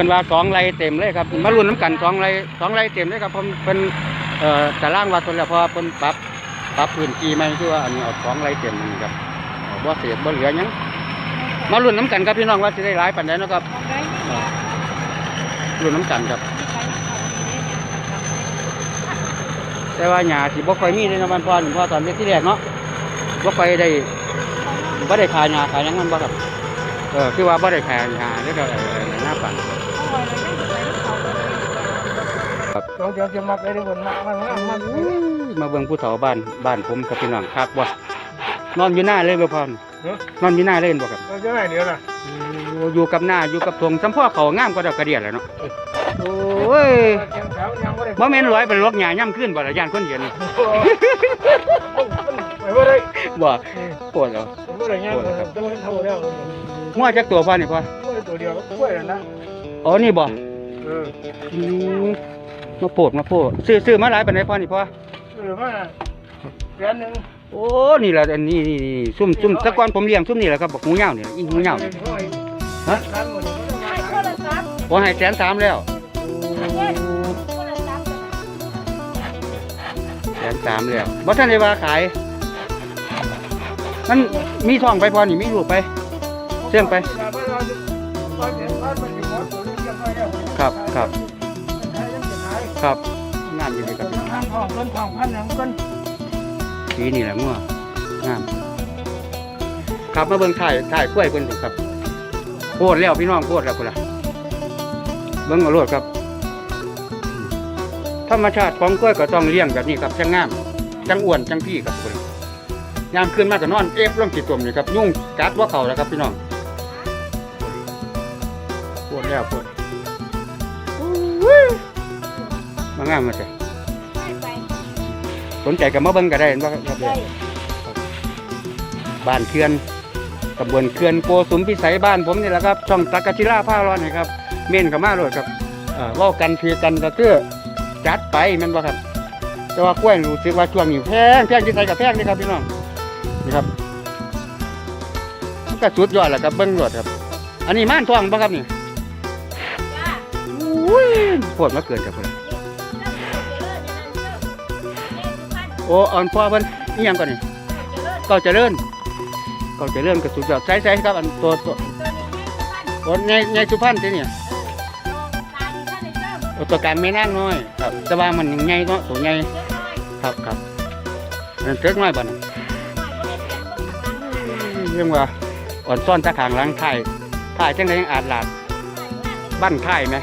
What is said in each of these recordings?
ครับตาแสงเป็นว่าสองไรเต็มเลยครับมารุ่นน้ำกันสองไรสองไรเต็มเลยครับผมเป็นเอ่อตารางวัดตัวแล้วเพอเป็นปรับปรับพื้นที่ใหม่คือว่าอันนี้เอาสองไรเต็มนี่ครับเอาบ่เศษบ่เหลือหยังมารุ่นน้ำกันครับพี่น้องว่าสิได้หลายปานใดเนาะครับรุ่นน้ำกันครับ แต่ว่าหญ้าสิบ่ค่อยมีในวันพ่อหนึ่งพ่อตอนเด็กที่แรกเนาะบ่ค่อยได้บ่ได้ขายหญ้าขายหยังมันบ่ครับเออคือว่าบ่ได้ขายหญ้าแล้วก็เอ่อหน้าปัน เราจะจะมักได้คนมักมันมักมันมาเบิ่งผู้เฒ่าบ้านบ้านผมครับพี่น้องคักบ่นอนอยู่หน้าเลยบ่พ่อนี่นอนอยู่หน้าเล่นบ่ครับเราจะไหนเดียวน่ะโอ้อยู่กับหน้าอยู่กับทงสัมพ่อเขางามกว่าดอกกระเดียดแหล้วเนาะโอ้ยเชียงแถวยังไม่ได้บ่แม่นร้อยเป็นลวกหญ้าย่ำขึ้นบ่ล่ะย่านคนเห็นนี่ไปว่าได้บ่ปวดแล้วว่าได้ยังต้องเท่าแล้วงัวจักตัวพ่อนี่พ่อว่าตัวเดียวก็กล้วยแล้วนะอ๋อนี่บ่เอออื มมาโปดมาโปดซื้อซื้อมาหลายปานใดพ่อนี่พ่อเออมาแสนหนึ่งโอ้นี่แหละอันนี้นี่นี่ซุ่มซุ่มแตะกอนผมเลี้ยงซุ่มนี่แหละครับบอกหูเหย้าเนี่ยอีหูเหย้าเนี่ยฮะร้านหมดเลยให้โทรศัพท์พอให้แสนสามแล้วโทรศัพท์แสนสามแล้วบ่ท่านได้ว่าขายมันมีทองไปพอนี่มีลูกไปเชื่องไป ครับครับ ครับงามอยู่ดีครับทางของต้นทองพันอย่างต้นสีนี่แหละงัวงามครับมาเบิ่งถ่ายถ่ายกล้วยเพิ่นพุ่นครับโคตรแล้วพี่น้องโคตรแล้วพุ่นล่ะเบิ่งเอาโลดครับ ธรรมชาติของกล้วยก็ต้องเลี้ยงแบบนี้ครับจังงามจังอ้วนจังพี่ครับพุ่นยามคืนมาก็นอนเอฟลงจิตตมนี่ครับยุ่งกัดว่าเขาแล้วครับ พี่น้องปวดแล้วปวด มางามมาใส่ให้ไปสนใจกับมาเบิ่งก็ได้เห็นว่าครับได้บ้านเคือนตำบลเคือนโกสุมพิสัยบ้านผมนี่แหละครับ ช่องตักกะชิล่าผ้าร้อนนะครับ เม่นกับมาเลยครับเอ่อเว่ากันเพียกันก็คือจัดไปแมันว่าครับ แต่ว่ากล้วยรู้สึกว่าช่วงนี้แพงแพงที่ใส่กับแพงนี่ครับพี่น้องนี่ครับมันก็สุดยอดแหละครับเบิ้งรถครับ อันนี้ม่านทองปะครับนี่จ้าอุ้ยโคตรมาเกินครับเพิ่น อ้อ่อนพ่อเพิ่นนี่ยังก่อนนี่เก่าเจริญเก่าเจริญก็สุดยอดใส่ใส่ครับอันตัวตัวโอ้ในในสุพรรณที่นี่โอตัวกางไม่นั่งน้อยครับแต่ว่ามันยังใหญ่เนาะตัวใหญ่ครับครับนั่นเล็กน้อยบ่นะเรื่องว่าอ่อนซ่อนตะขางหลังไทยไทยจังไดยังอาจหลาดบ้านไทยไหม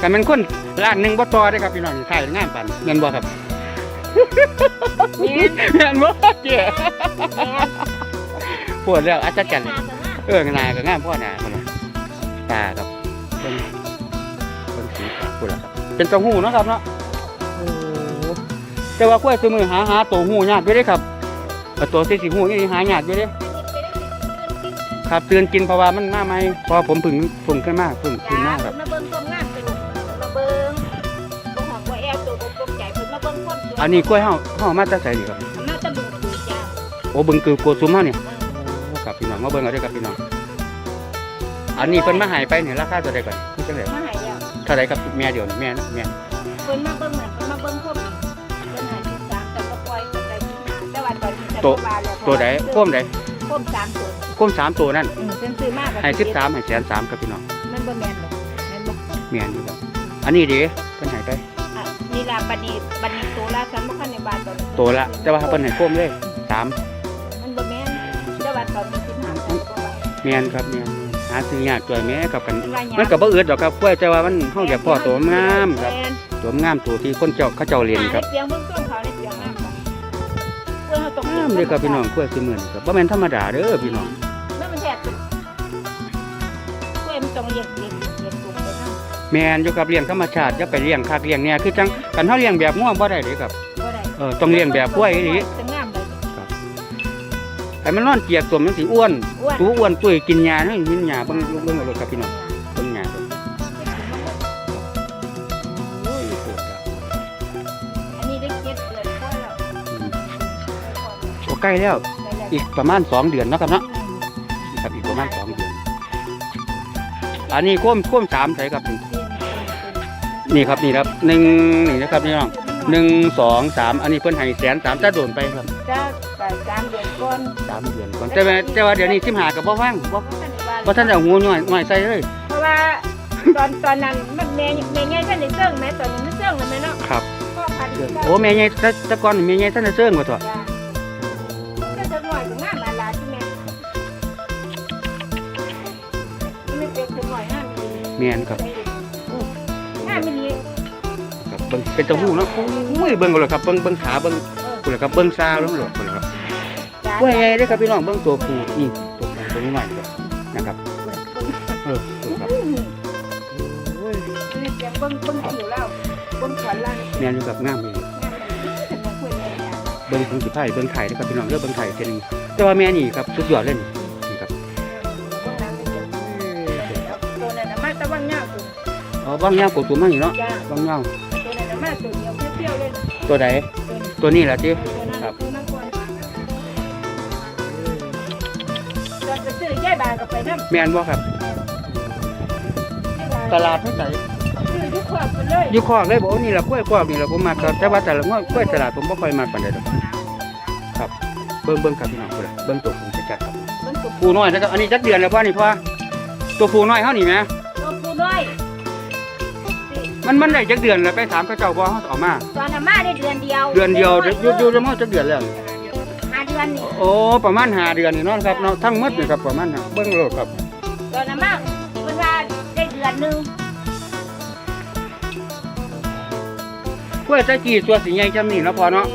กันเป็นคน ร้านหนึ่งบ่ต่อได้อครับพี่น้องนี่ขายงานปันเงินบ่ครับเงินบ่เจ้ปวดแล้วอาจจะกันเออหนาก็งามพ่อหนาคนน่ะตาครับเป็นเป็นสีขาวปวดแล้วครับ เป็นตัวหูเนาะครับเนาะโอ้แต่ว่ากล้วยตัวมือหาหาตัวหูยากด้วยเด้ครับเอาตัวสีสีหูนี่หายากด้วยเด้ครับเตือนกินเพราะว่ามันมาไหมเพอผมเพึ่งเพึ่งขึ้นมาเพึ่งขึ้นมาครับ มาเบิ่งความงาม เพิ่นมาเบิ่งความสวยอันนี้กล้วยเฮาเฮามาจากไสนี่ครับน่าจะบึงคุยจ้าโอ้เบิ่งคือโกซุมเฮาเนี่ยโอ้ครับพี่น้องมาเบิ่งเอาเด้อครับพี่น้องอันนี้เพิ่นมาใหายไปเนี่ยราคาเท่าใดก่อนนี่จังได๋มาหายแล้วเท่าใดครับแม่เดียวนี่แม่นะแม่เพิ่นมาเบิ่งเหมือนเพิ่นมาเบิ่งความเพิ่นให้ที่3แต่ก็ปล่อยไปได้ที่5แต่ว่าตอนนี้จะบ่ว่าแล้วตัวใดโคมใดโคม3ตัวโคมสามตัวนั่นอืมเพิ่นซื้อมาก็ให้13ให้แสนสามครับพี่น้องมันบ่แม่นหรอกแม่นบ่ แม่นอยู่ครับอันนี้เด้เพิ่นให้ไปอะ นี่ล่ะบัดนี้บัดนี้ตัวละฉันบ่คันในบ้านตอนนี้ตัวละแต่ว่าเพิ่นให้โคมเลยสามมันบ่แม่นแต่ว่าตอนนี้15ฉันก็ว่าแม่นครับแม่นหาซื้อยากจ่วยแม่ครับกันมันว่าหยังมันก็บ่อึดดอกครับกล้วยแต่ว่ามันเฮาอยากพอตัวงามครับแม่น ตัวงามตัวที่คนเจ้าเขาเจ้าเรียนครับหาได้เสียงเบิ่งต้นเขาได้เสียงงามบ่เพิ่นเอาตรงงามเด้อครับพี่น้องกล้วยซื้อมื้อนี้ครับบ่แม่นธรรมดาเด้อพี่น้องนั่นมันแท้ตึกกล้วยมันต้องเลี้ยงเลี้ย แม่นอยู่กับเลี้ยงธรรมชาติอย่าไปเลี้ยงคักเลี้ยงเนี่ยคือจังกันเฮาเลี้ยงแบบง่วงบ่ได้เด้ครับบ่ได้เออต้องเลี้ยงแบบกล้วยอีหลีจะงามเลยให้มันนอนเกียกตัวมันสิอ้วนอ้วนตัวอ้วนตุ้ยกินหญ้าให้กินหญ้าเบิ่งเบิ่งเอาเลยครับพี่น้องเบิ่งหญ้าเบิ่งโอ้ยปวดครับอันนี้ได้เก็บเดือนกว่าแล้วอืมโอ้ใกล้แล้วได้แล้ว อีกประมาณ 2 เดือนเนาะครับเนาะครับอีกประมาณ 2 เดือน อันนี้โค้มโค้มสามใส่ครับ นี่นี่ครับนี่ครับหนึ่งนี่นะครับพี่น้องหนึ่งสองสามอันนี้เพิ่นให้แสนสามจะโดนไปครับจ้าแต่สามเดือนก่อนสามเดือนก่อนแต่ว่าแต่ว่าเดี๋ยวนี้สิบหากับบ่ฟังบ่เพราะท่านได้ว่าบ่ท่านเอางูหน่อยหน่อยใส่เลย เพราะว่าตอนตอนนั้นมันแม่แม่ใหญ่ท่านได้เซิ่งแม่ตอนนี้มันเซิ่งแล้วแม่เนาะครับพ่อพันธุ์โอ้แม่ใหญ่แต่แต่ก่อนแม่ใหญ่ท่านจะเซิ่งว่าตัวจ้าก็จะหน่อยถึงงานมาลาที่แม่ไม่เป็นถึงหน่อยห้ามีแม่นครับ บเบิ่งเป็นเต้าหู้เนาะโอ้ยเบิ่งก็เลยครับเบิ่งเบิ่งขาเบิ่งพุ่นล่ะครับเบิ่งซาลงโลดพุ่นล่ะครับจ้าว่าไงเด้อครับพี่น้องเบิ่งตัวผู้นี่ตัวผู้ตัวนี้หน่อยครับนะครับเออนี่ครับโอ้ยนี่เสียงเบิ้งเบิ้งผิวแล้วเบิ้งขวัญล่างแม่นอยู่กับงามเลยงานมันเป็นคุยเลยเนี่ยเบิ่งของสิไผเบิ่งไข่เด้อครับพี่น้องเด้อเบิ่งไข่เท่านึงแต่ว่าแม่นี่ครับสุดยอดเลยนี่นี่ครับเบิ้งหลังไม่เกี่ยวตัวนั้นน่ะมาตะวันเงาตัวอ๋อบางยาวกว่าตัวมันนี่เนาะจ้าบางยาว ตัวนั้นน่ะมาตัวเดียวเปรี้ยวๆเลยตัวใดตัวนี้ตัวนี้ล่ะติตัวนั้นครับ ตัวนั้นก่อนเราจะซื้อย่ายบางกับไปน้ำแม่นบ่ครับ ตลาดเท่าไหร่ซื้อทุกขวบไปเลยอยู่คอกเลยบอกว่านี่ล่ะกล้วยคอกนี่ล่ะผมมาครับแต่ว่าแต่ละงวดกล้วยตลาดผมบ่ค่อยมาปานใดดอกครับ เบิ่งเบิ่งครับพี่น้องพุ่นล่ะเบิ่งตัวผู้จัดๆครับเบิ้งตัวผู้น้อยนะครับอันนี้จักเดือนแล้วพ่อนี่พ่อตัวผู้น้อยเฮานี่แหมตัวผู้น้อย มันมันได้จักเดือนแล้วไปถามเขาเจ้าบ่เฮาเอามา ตอนน่ะมาได้เดือนเดียวเดือนเดียวอยู่อยู่อยู่มาจักเดือนแล้ว ห้าเดือนนี่โอ้ประมาณ5เดือนนี่เนาะครับเนาะทั้งหมดนี่ครับประมาณนั้นเบิ่งโลดครับ ตอนน่ะมาเวลาได้เดือนหนึงกล้วยตะกี้ตัวสิใหญ่จำนี่เนาะพ่อเนาะ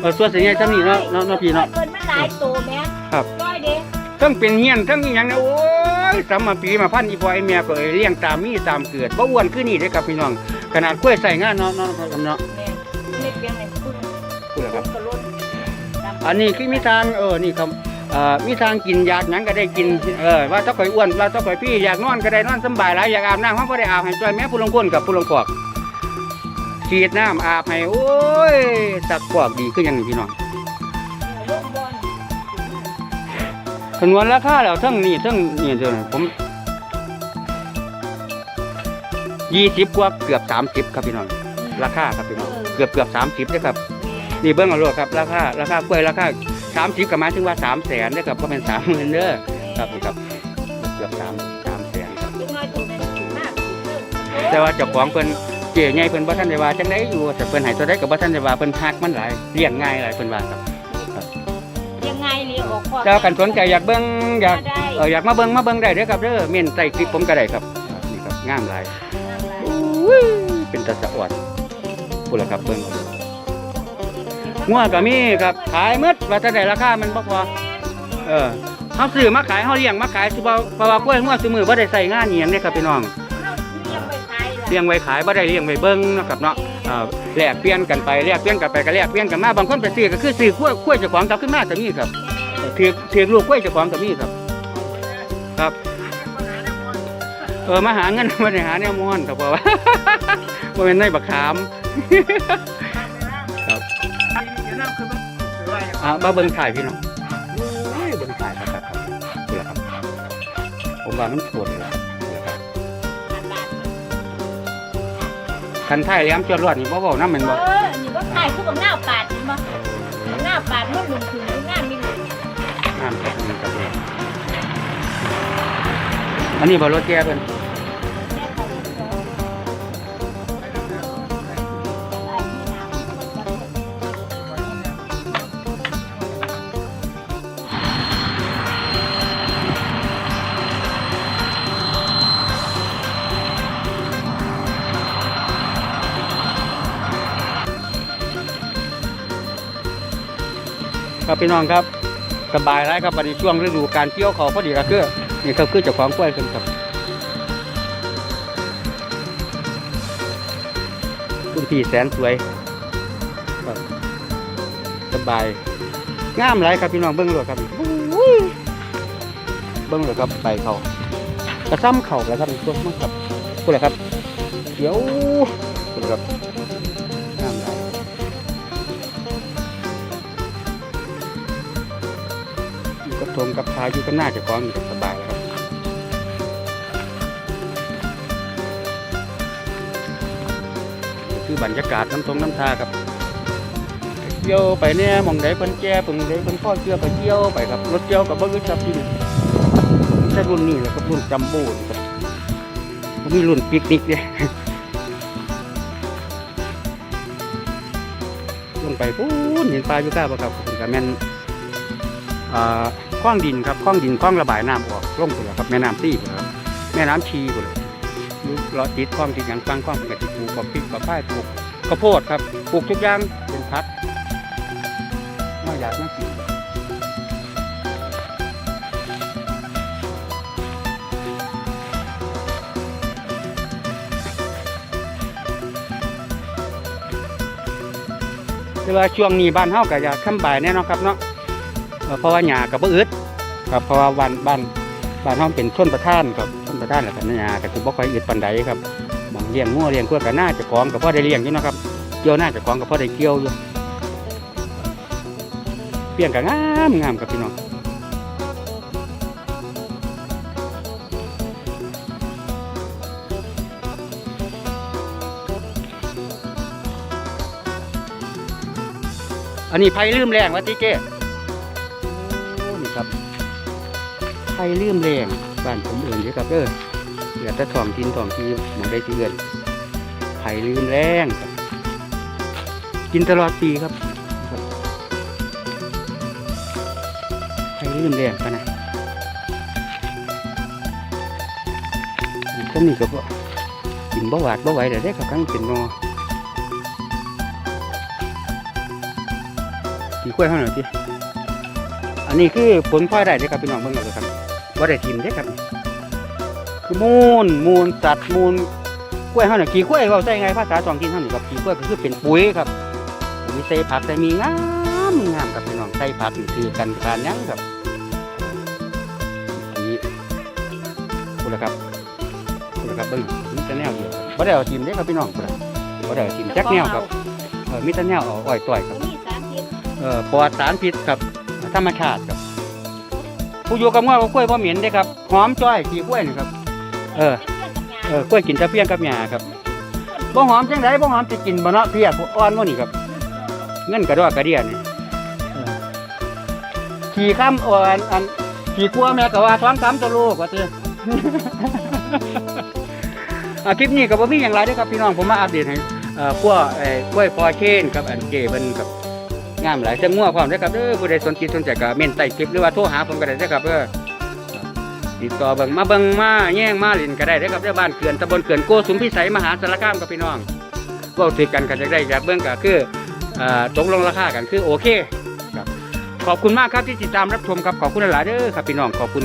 เออตัวสิใหญ่จำนี่เนาะเนาะเนาะพี่เนาะเกินมันหลายตัวแม่ครับ ร้อยเด้ทั้งเป็นเฮียนทั้งอีหยังเนี่ยโอ้ ยสามมาปีมาพันอีพ่อไอ้แม่ก็เอ้ยเลี้ยงตามมีตามเกิดบ่อ้วนคือนี่เด้อครับพี่น้อง ขนาดกล้วยใส่งานเนาะเนาะครับเนาะแม่ไม่เพียงไหนคุณพูดแล้วครับกระล้นตามอันนี้คือมีทางเออนี่ครับเอ่อมีทางกินอยากหยังก็ได้กินเออว่าถ้าข่อยอ้วนว่าถ้าข่อยพี่อยากนอนก็ได้นอนสำบายหลายอยากอาบน้ำเขาก็ได้อาบให้ช่วยแม่ผู้ลงคนกับผู้ลงกอกฉีดน้ำอาบให้โอ้ยสักกวากดีขึ้นอยังนี้พี่น้อง คำนวณราคาแล้วทั้งนี่ทั้งนี่เท่านั้นผมยี่สิบกว่าเกือบสามสิบครับพี่น้องราคาครับพี่น้องเกือบเกือบสามสิบเลยครับนี่เบิ้งเอาโลดครับราคาราคากล้วยราคาสามสิบก็หมายถึงว่าสามแสนนะครับก็เป็นสามหมื่นเด้อครับนี่ครับเกือบสามสามแสนครับลูกน้อยตัวนั้นสูงมากสูงเกินแต่ว่าเจ้าของเพิ่นเจ๋ใหญ่เพิ่นบ่ทันได้ว่าจังไดอยู่แต่เพิ่นให้ตัวใดก็บ่ทันได้ว่าเพิ่นฮักมันหลายเลี้ยงง่ายหลายเพิ่นว่าครับ ยังไงเลี้ยงออกคอกแต่ว่ากันสนใจอยากเบิ่งอยากได้ เอออยากมาเบิ่งมาเบิ่งได้เด้อครับเด้อเม่นใส่คลิปผมก็ได้ครับครับนี่ครับงามหลายเป็นตาสะอ่อนพูดละครับเบิ่งงัวก็มีครับขายหมดว่าจะได้ราคามันบ่พอเออเฮาซื้อมาขายเฮาเลี้ยงมาขายสิบ่เพราะว่ากล้วยงัวซุมื้อบ่ได้ใส่งานอีหยังเด้ครับพี่น้องเลี้ยงไปขายล่ะเลี้ยงไว้ขายบ่ได้เลี้ยงไว้เบิ่งเนาะครับเนาะเอ่อ แลกเปลี่ยนกันไปแลกเปลี่ยนกันไปก็แลกเปลี่ยนกันมาบางคนไปซื้อก็คือซื้อกล้วยกล้วยเจ้าของกลับขึ้นมาก็มีครับถือถือลูกกล้วยเจ้าของก็มีครับ ครับเออมาหาเงินมาหาแนวม่อนครับเพราะว่าบ่แม่นในบักขามครับอ่ามาเบิ่งถ่ายพี่น้องเบิ่งถ่ายครับครับครับนี่แหละครับ ผมว่ามันปวดเลย คันไทยแหลมจวดรวดนี่บ่เว้านำแม่นบ่เออนี่บ่ขายคู่กับหน้าปาดนี่บ่หน้าปาดมันหนึ่งถึงหน้ามีหนึ่งงามครับนี่ครับเนี่ยอันนี้บ่รถแก่เพิ่น ครับพี่น้องครับสบายแล้วครับบัดนี้ช่วงฤดูการเกี่ยวเขาวพอดีก็คือนี่ครับคือเจ้าของกล้วยเพิ่นครับคุณพี่แสนสวยครับสบายงามหลายครับพี่น้องเบิ่งเลยครับอุ้ยเบิ่งเลยครับใบเขากระซ้ำเข่าแล้วครับตัวมันครับพูดเลยครับเขียวพูดเลยครับ มกับพายุก็น่าจะก้อฟอยู่สบายครับคือบรรยากาศน้ำตรงน้ำทาครับเที่ยวไปเนี่ยมองได้คนแก่เพิ่ได้คนพ่อเชื่อไปเที่ยวไปครับรถเที่ยวกับบ้านครับที่นี่ใช่รุ่นนี้แล้วก็รุ่นจัมโบ้ครับมีรุ่นปิกนิกเนี่ยลงไปปุ๊บเห็นปลาอยู่ก้าบ่ครับผมกับแมนอ่า คล้องดินครับคล้องดินคล้องระบายน้ำออกลงไปแล้วครับแม่น้ำซี่พุ่นล่ะครับแม่น้ำชีพุ่นล่ะอยู่เลาะติดคล้องติดยังฟังคล้องกับติปลูกกับพริกกับพ้ายปลูกข้าวโพดครับปลูกทุกอย่างเป็นพักน่อยากน่ากินแต่ว่าช่วงนี้บ้านเฮาก็อยากคำบ่ายแน่นอนครับเนาะ เพราะว่าหญ้าก็บ่อึดครับเพราะว่าบ้านบ้านบ้านเฮาเป็นชนประทานครับชนประทานแล้วก็หญ้าก็สิบ่ค่อยอึดปานใดครับบางเลี้ยงงัวเลี้ยงกล้วยก็น่าจะของก็พอได้เลี้ยงอยู่นะครับเกี่ยวน่าจะของก็พอได้เกี่ยวอยู่เปลี่ยนก็งามงามครับพี่น้องอันนี้ไผลืมแรงว่าติเก้ ไผลืมแรงบ้านผมเอื่นเด้อครับเด้อเหลือแต่ท้องทินท้องทีหมองได้สิเอื่นไผลืมแรงกินตลอดปีครับครับไผลืมแรงปะนะก็นี่ก็บ่กินบ่หวาดบ่ไหวเดี๋ยวได้กับครั้งเป็นนอขี่กล้วยเท่าไหน่อยสิอันนี้คือผลพลอยได้เด้อครับพี่น้องเบิ่งเอาเลยครับ ว่าได้ทิมเด้อครับคือมูลมูลสัตว์มูลกล้วยเท่าหน่อยขี่กล้วยเราใช้ไงภาษาท้องถิ่นเท่านี้ครับขี่กล้วยก็คือเป็นปุ๋ยครับปุ๋ยใส่ผักใส่มีงามงามครับพี่น้องใส่ผักนี่คือกันการหยังครับนี่คุณละครับคุณละครับเบิ่งมีแต่แนวเดียวครับบ่ได้เอาทิมเด้อครับพี่น้องคุณละบ่ได้เอาทิมจักแนวครับเออมีแต่แนวเอาอ้อยต่อยครับมีสามทิศเอ่อปลอดสารพิษครับธรรมชาติครับ ผู้อยู่กับง้อกับกล้วยบ่เหม็นเด้ครับหอมจ้อยขี้กล้วยนี่ครับ เออ เออกล้วยกินตะเพียงกับหญ้าครับบ่หอมจังไดบ่หอมสิกินบ่เนาะเพียกอ่อนบ่นี่ครับ เงินกระดอกกระเดียนี่ขี่ข้ามอ่อนอันขี่กลัวแม่ก็ว่าท้องซ้ำตัวลูกว่าซื่ออาคลิปนี้ก็บ่มีหยังหลายเด้อครับพี่น้องผมมาอัปเดตให้เอ่อกล้วยเอ่อกล้วยพอเชนครับอันเจเบิ่นครับ งามหลายเสียงงัวพร้อมได้ครับเด้อผู้ใดสนใจสนใจก็เม่นใต้คลิปหรือว่าโทรหาผมก็ได้เด้ครับเด้อติดต่อเบิ่งมาเบิ่งมาแย่งมาลินก็ได้เด้อครับเด้อบ้านเขื่อนตำบลเขื่อนโกสุมพิสัยมหาสารคามกับพี่น้องเว้าถือกันก็จะได้อยากเบิ่งก็คือตกลงราคากันคือโอเคครับขอบคุณมากครับที่ติดตามรับชมครับขอบคุณหลายเด้อครับพี่น้องขอบคุณ